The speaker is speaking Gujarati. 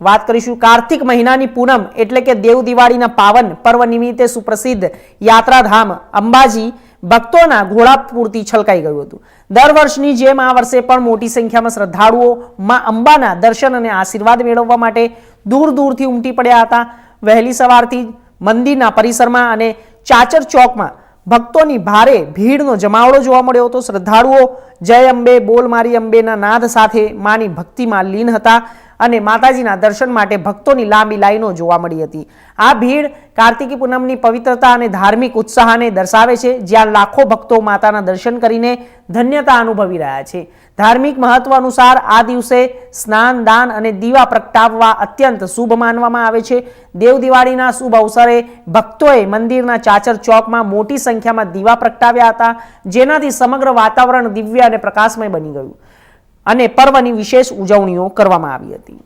વાત કરીશું કાર્તિક મહિનાની પૂનમ એટલે કે દેવ દિવાળીના પાવન પર્વ નિમિત્તે સુપ્રસિદ્ધ યાત્રાધામ અંબાજી ભક્તોના ઘોડાપૂરથી છલકાઈ ગયું હતું. દર વર્ષની જેમ આ વર્ષે પણ મોટી સંખ્યામાં શ્રદ્ધાળુઓ માં અંબાના દર્શન અને આશીર્વાદ મેળવવા માટે દૂર દૂરથી ઉમટી પડ્યા હતા. વહેલી સવારથી મંદિરના પરિસરમાં અને ચાચર ચોકમાં ભક્તોની ભારે ભીડનો જમાવડો જોવા મળ્યો હતો. શ્રદ્ધાળુઓ જય અંબે બોલ મારી અંબેના નાદ સાથે માની ભક્તિમાં લીન હતા. અને માતાજીના દર્શન માટે ભક્તોની લાંબી લાઈનો જોવા મળી હતી. આ ભીડ કાર્તિકી પૂનમની પવિત્રતા અને ધાર્મિક ઉત્સાહને દર્શાવે છે, જ્યાં લાખો ભક્તો માતાના દર્શન કરીને ધન્યતા અનુભવી રહ્યા છે. ધાર્મિક મહત્વ અનુસાર આ દિવસે સ્નાન, દાન અને દીવા પ્રગટાવવા અત્યંત શુભ માનવામાં આવે છે. દેવ દિવાળીના શુભ અવસરે ભક્તોએ મંદિરના ચાચર ચોકમાં મોટી સંખ્યામાં દીવા પ્રગટાવ્યા હતા, જેનાથી સમગ્ર વાતાવરણ દિવ્ય અને પ્રકાશમય બની ગયું. અને પર્વની વિશેષ ઉજવણીઓ કરવામાં આવી હતી.